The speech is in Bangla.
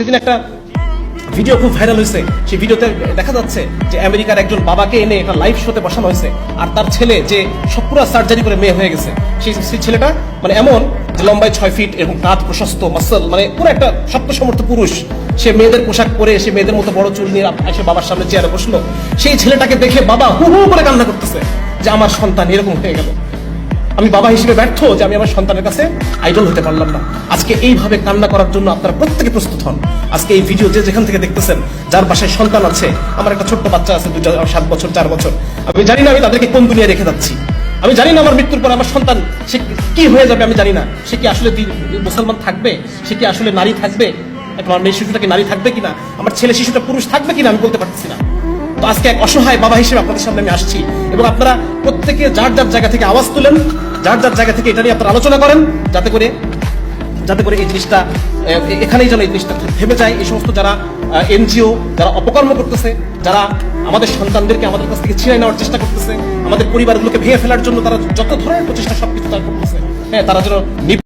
সেদিন একটা ভিডিও খুব ভাইরাল হয়েছে। সেই ভিডিওতে দেখা যাচ্ছে যে আমেরিকার একজন বাবাকে এনে একটা লাইভ শোতে বসানো হয়েছে। আর তার ছেলে যে সব পুরো সার্জারি করে মেয়ে হয়ে গেছে, সেই সেই ছেলেটা মানে এমন যে লম্বায় ছয় ফিট এবং কাঁধ প্রশস্ত মাসল মানে পুরো একটা শক্ত সমর্থ পুরুষ। সে মেয়েদের পোশাক পরে সে মেয়েদের মতো বড় চুল নিয়ে এসে বাবার সামনে চেয়ারে বসল। সেই ছেলেটাকে দেখে বাবা হু হু করে কান্না করতেছে যে আমার সন্তান এরকম হয়ে গেল। আমি বাবা হিসেবে ব্যর্থ যে আমি আমার সন্তানের কাছে আইডল হতে পারলাম না। আজকে এইভাবে কান্না করার জন্য আপনারা প্রত্যেকে প্রস্তুত হন। আজকে এই ভিডিও যে যেখান থেকে দেখতেছেন, যার বাসায় সন্তান আছে, আমার একটা ছোট্ট বাচ্চা আছে দুই সাত বছর, চার বছর। আমি জানি না আমি তাদেরকে কোন দুনিয়ায় রেখে যাচ্ছি। আমি জানি না আমার মৃত্যুর পর আমার সন্তান, সে কি হয়ে যাবে আমি জানি না। সে কি আসলে মুসলমান থাকবে? সে কি আসলে নারী থাকবে? আমার মেয়ে শিশুটা কি নারী থাকবে কিনা? আমার ছেলে শিশুটা পুরুষ থাকবে কিনা আমি বলতে পারতেছি না। তো আজকে এক অসহায় বাবা হিসেবে আপনাদের সামনে আমি আসছি। এবং আপনারা প্রত্যেকে যার যার জায়গা থেকে আওয়াজ তুলেন, যার যার জায়গা থেকে এটা নিয়ে আপনারা আলোচনা করেন, যাতে করে যাতে করে এই জিনিসটা এখানেই যেন এই জিনিসটা ভেবে যায়। এই সমস্ত যারা এনজিও, যারা অপকর্ম করতেছে, যারা আমাদের সন্তানদেরকে আমাদের কাছ থেকে ছিনাই নেওয়ার চেষ্টা করতেছে, আমাদের পরিবারগুলোকে ভেঙে ফেলার জন্য তারা যত ধরনের প্রচেষ্টা সবকিছু তারা করতেছে হ্যাঁ তারা যেন